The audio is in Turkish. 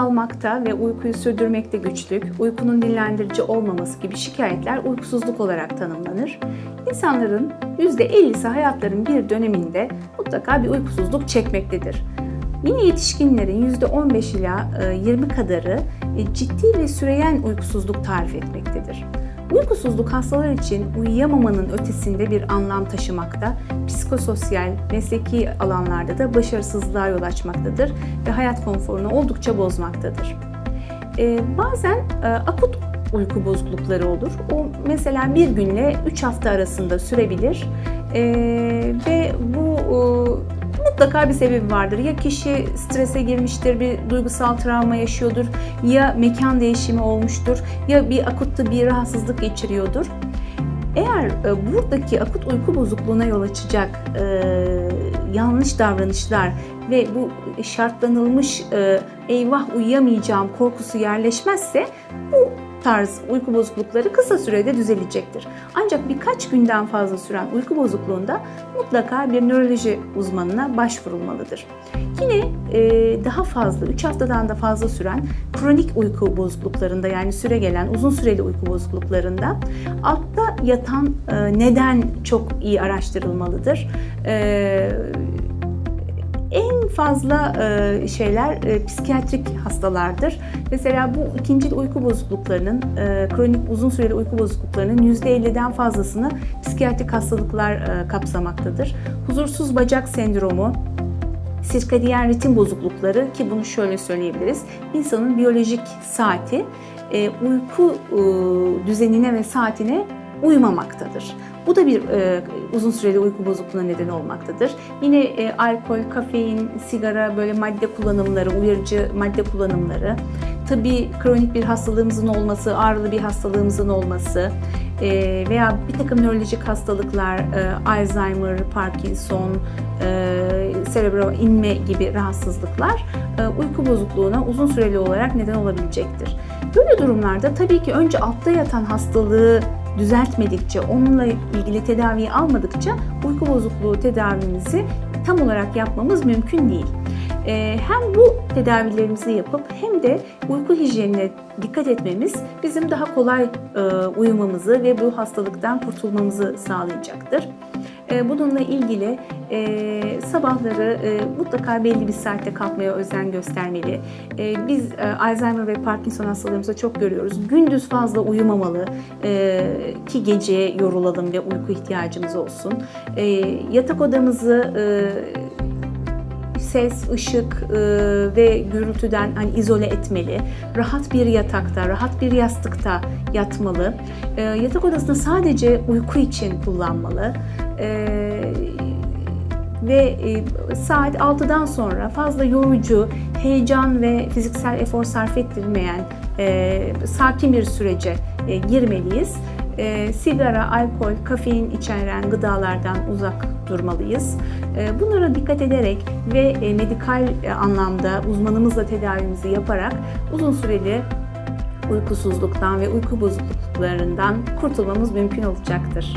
almakta ve uykuyu sürdürmekte güçlük, uykunun dinlendirici olmaması gibi şikayetler uykusuzluk olarak tanımlanır. İnsanların %50'si hayatlarının bir döneminde mutlaka bir uykusuzluk çekmektedir. Yine yetişkinlerin %15 ila e, 20 kadarı e, ciddi ve süreyen uykusuzluk tarif etmektedir. Uykusuzluk hastalar için uyuyamamanın ötesinde bir anlam taşımakta, psikososyal, mesleki alanlarda da başarısızlığa yol açmaktadır ve hayat konforunu oldukça bozmaktadır. Ee, bazen e, akut uyku bozuklukları olur. O mesela bir günle 3 hafta arasında sürebilir Ee, ve bu mutlaka bir sebebi vardır. Ya kişi strese girmiştir, bir duygusal travma yaşıyordur, ya mekan değişimi olmuştur, ya bir akut bir rahatsızlık geçiriyordur. Eğer e, buradaki akut uyku bozukluğuna yol açacak e, yanlış davranışlar ve bu şartlanılmış e, eyvah uyuyamayacağım korkusu yerleşmezse bu tarz uyku bozuklukları kısa sürede düzelecektir. Ancak birkaç günden fazla süren uyku bozukluğunda mutlaka bir nöroloji uzmanına başvurulmalıdır. Yine e, daha fazla, 3 haftadan da fazla süren kronik uyku bozukluklarında yani süre gelen uzun süreli uyku bozukluklarında altta yatan e, neden çok iyi araştırılmalıdır. E, fazla e, şeyler e, psikiyatrik hastalardır. Mesela bu ikinci uyku bozukluklarının, e, kronik uzun süreli uyku bozukluklarının %50'den fazlasını psikiyatrik hastalıklar e, kapsamaktadır. Huzursuz bacak sendromu, sirkadiyen ritim bozuklukları ki bunu şöyle söyleyebiliriz. İnsanın biyolojik saati uyku düzenine ve saatine uymamaktadır. Bu da bir e, uzun süreli uyku bozukluğuna neden olmaktadır. Yine e, alkol, kafein, sigara, böyle madde kullanımları, uyarıcı madde kullanımları, tabii kronik bir hastalığımızın olması, ağrılı bir hastalığımızın olması e, veya bir takım nörolojik hastalıklar, e, Alzheimer, Parkinson, e, serebral inme gibi rahatsızlıklar e, uyku bozukluğuna uzun süreli olarak neden olabilecektir. Böyle durumlarda tabii ki önce altta yatan hastalığı düzeltmedikçe, onunla ilgili tedaviyi almadıkça uyku bozukluğu tedavimizi tam olarak yapmamız mümkün değil. Ee, hem bu tedavilerimizi yapıp hem de uyku hijyenine dikkat etmemiz bizim daha kolay e, uyumamızı ve bu hastalıktan kurtulmamızı sağlayacaktır. E, Bununla ilgili e, sabahları e, mutlaka belli bir saatte kalkmaya özen göstermeli. Biz Alzheimer ve Parkinson hastalarımızda çok görüyoruz. Gündüz fazla uyumamalı ki gece yorulalım ve uyku ihtiyacımız olsun. Yatak odamızı ses, ışık e, ve gürültüden hani izole etmeli. Rahat bir yatakta, rahat bir yastıkta yatmalı. E, yatak odasını sadece uyku için kullanmalı. E, ve e, saat 6'dan sonra fazla yorucu, heyecan ve fiziksel efor sarf ettirmeyen e, sakin bir sürece e, girmeliyiz. E, sigara, alkol, kafein içeren gıdalardan uzak durmalıyız. E, bunlara dikkat ederek ve e, medikal e, anlamda uzmanımızla tedavimizi yaparak uzun süreli uykusuzluktan ve uyku bozukluklarından kurtulmamız mümkün olacaktır.